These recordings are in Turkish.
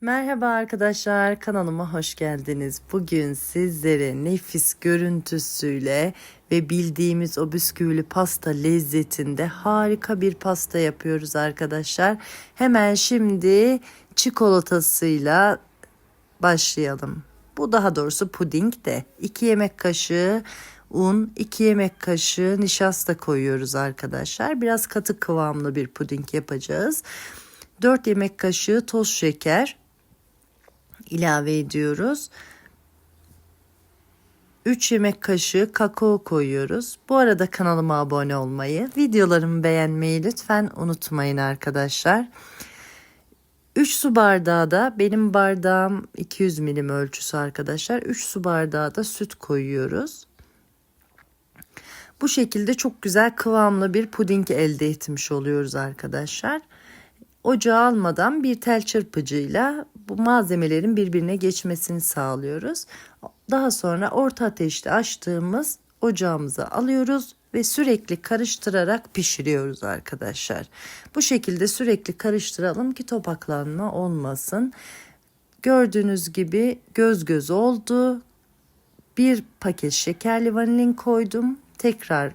Merhaba arkadaşlar kanalıma hoş geldiniz. Bugün sizlere nefis görüntüsüyle ve bildiğimiz o bisküvili pasta lezzetinde harika bir pasta yapıyoruz arkadaşlar. Hemen şimdi çikolatasıyla başlayalım. Bu daha doğrusu puding de 2 yemek kaşığı un, 2 yemek kaşığı nişasta koyuyoruz arkadaşlar. Biraz katı kıvamlı bir puding yapacağız. 4 yemek kaşığı toz şeker ilave ediyoruz. 3 yemek kaşığı kakao koyuyoruz. Bu arada kanalıma abone olmayı, videolarımı beğenmeyi lütfen unutmayın arkadaşlar. 3 su bardağı da benim bardağım 200 milim ölçüsü arkadaşlar. 3 su bardağı da süt koyuyoruz. Bu şekilde çok güzel kıvamlı bir puding elde etmiş oluyoruz arkadaşlar. Ocağa almadan bir tel çırpıcıyla bu malzemelerin birbirine geçmesini sağlıyoruz. Daha sonra orta ateşte açtığımız ocağımıza alıyoruz ve sürekli karıştırarak pişiriyoruz arkadaşlar. Bu şekilde sürekli karıştıralım ki topaklanma olmasın. Gördüğünüz gibi göz göz oldu. Bir paket şekerli vanilin koydum. Tekrar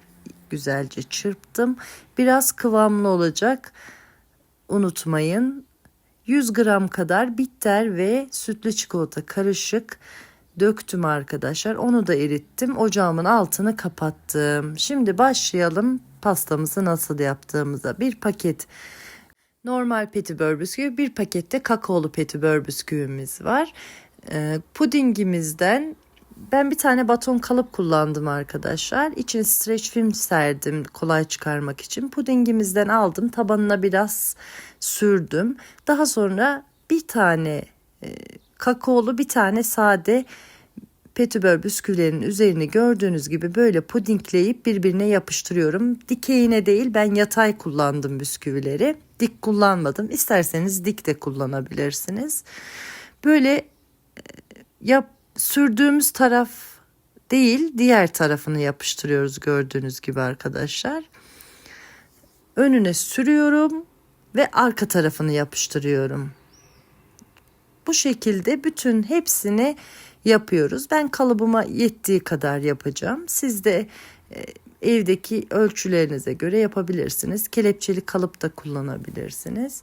güzelce çırptım. Biraz kıvamlı olacak. Unutmayın 100 gram kadar bitter ve sütlü çikolata karışık döktüm arkadaşlar. Onu da erittim. Ocağımın altını kapattım. Şimdi başlayalım pastamızı nasıl yaptığımıza. Bir paket normal petibör bisküvi, bir pakette kakaolu petibör bisküvimiz var. Ee, pudingimizden ben bir tane baton kalıp kullandım arkadaşlar. İçine streç film serdim kolay çıkarmak için. Pudingimizden aldım. Tabanına biraz sürdüm. Daha sonra bir tane e, kakaolu bir tane sade petibör bisküvilerin üzerini gördüğünüz gibi böyle pudingleyip birbirine yapıştırıyorum. Dikeyine değil ben yatay kullandım bisküvileri. Dik kullanmadım. İsterseniz dik de kullanabilirsiniz. Böyle e, yap sürdüğümüz taraf değil diğer tarafını yapıştırıyoruz gördüğünüz gibi arkadaşlar. Önüne sürüyorum ve arka tarafını yapıştırıyorum. Bu şekilde bütün hepsini yapıyoruz. Ben kalıbıma yettiği kadar yapacağım. Siz de e, evdeki ölçülerinize göre yapabilirsiniz. Kelepçeli kalıp da kullanabilirsiniz.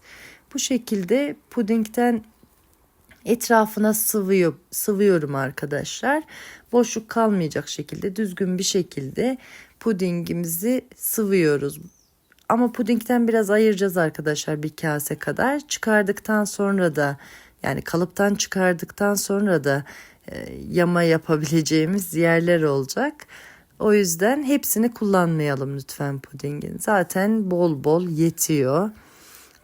Bu şekilde pudingden etrafına sıvıyor, sıvıyorum arkadaşlar. Boşluk kalmayacak şekilde düzgün bir şekilde pudingimizi sıvıyoruz. Ama pudingden biraz ayıracağız arkadaşlar bir kase kadar. Çıkardıktan sonra da yani kalıptan çıkardıktan sonra da e, yama yapabileceğimiz yerler olacak. O yüzden hepsini kullanmayalım lütfen pudingin. Zaten bol bol yetiyor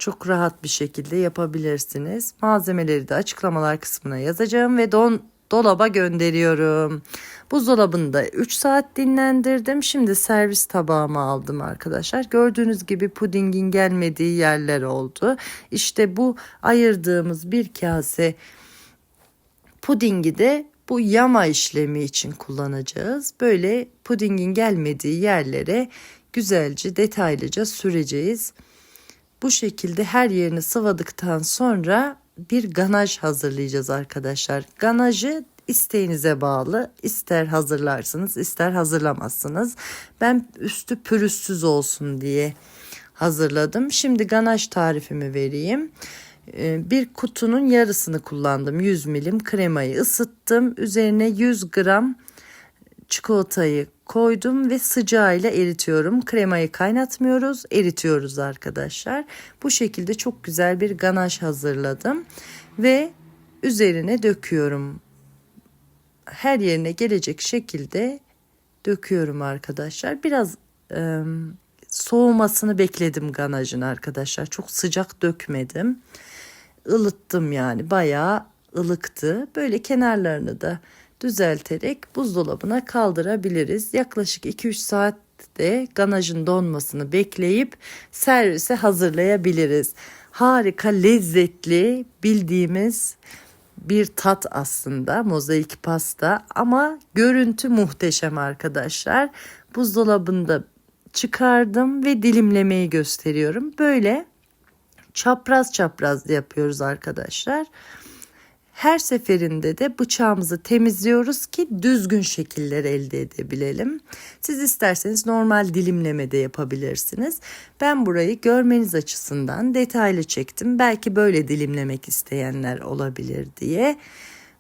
çok rahat bir şekilde yapabilirsiniz. Malzemeleri de açıklamalar kısmına yazacağım ve don dolaba gönderiyorum. Buzdolabında 3 saat dinlendirdim. Şimdi servis tabağıma aldım arkadaşlar. Gördüğünüz gibi pudingin gelmediği yerler oldu. İşte bu ayırdığımız bir kase pudingi de bu yama işlemi için kullanacağız. Böyle pudingin gelmediği yerlere güzelce detaylıca süreceğiz. Bu şekilde her yerini sıvadıktan sonra bir ganaj hazırlayacağız arkadaşlar. Ganajı isteğinize bağlı. İster hazırlarsınız, ister hazırlamazsınız. Ben üstü pürüzsüz olsun diye hazırladım. Şimdi ganaj tarifimi vereyim. Ee, bir kutunun yarısını kullandım. 100 milim kremayı ısıttım. Üzerine 100 gram çikolatayı koydum ve sıcağıyla eritiyorum. Kremayı kaynatmıyoruz, eritiyoruz arkadaşlar. Bu şekilde çok güzel bir ganaj hazırladım ve üzerine döküyorum. Her yerine gelecek şekilde döküyorum arkadaşlar. Biraz e, soğumasını bekledim ganajın arkadaşlar. Çok sıcak dökmedim. Ilıttım yani bayağı ılıktı. Böyle kenarlarını da düzelterek buzdolabına kaldırabiliriz. Yaklaşık 2-3 saatte ganajın donmasını bekleyip servise hazırlayabiliriz. Harika, lezzetli, bildiğimiz bir tat aslında mozaik pasta ama görüntü muhteşem arkadaşlar. Buzdolabında çıkardım ve dilimlemeyi gösteriyorum. Böyle çapraz çapraz yapıyoruz arkadaşlar. Her seferinde de bıçağımızı temizliyoruz ki düzgün şekiller elde edebilelim. Siz isterseniz normal dilimleme de yapabilirsiniz. Ben burayı görmeniz açısından detaylı çektim. Belki böyle dilimlemek isteyenler olabilir diye.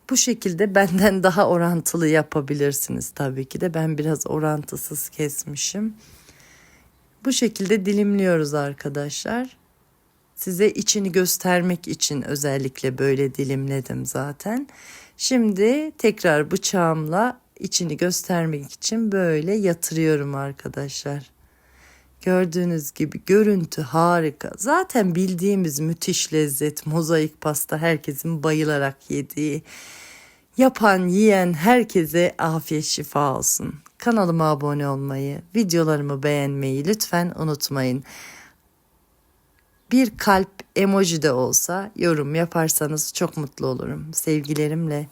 Bu şekilde benden daha orantılı yapabilirsiniz tabii ki de. Ben biraz orantısız kesmişim. Bu şekilde dilimliyoruz arkadaşlar. Size içini göstermek için özellikle böyle dilimledim zaten. Şimdi tekrar bıçağımla içini göstermek için böyle yatırıyorum arkadaşlar. Gördüğünüz gibi görüntü harika. Zaten bildiğimiz müthiş lezzet mozaik pasta herkesin bayılarak yediği. Yapan, yiyen herkese afiyet şifa olsun. Kanalıma abone olmayı, videolarımı beğenmeyi lütfen unutmayın. Bir kalp emoji de olsa yorum yaparsanız çok mutlu olurum. Sevgilerimle.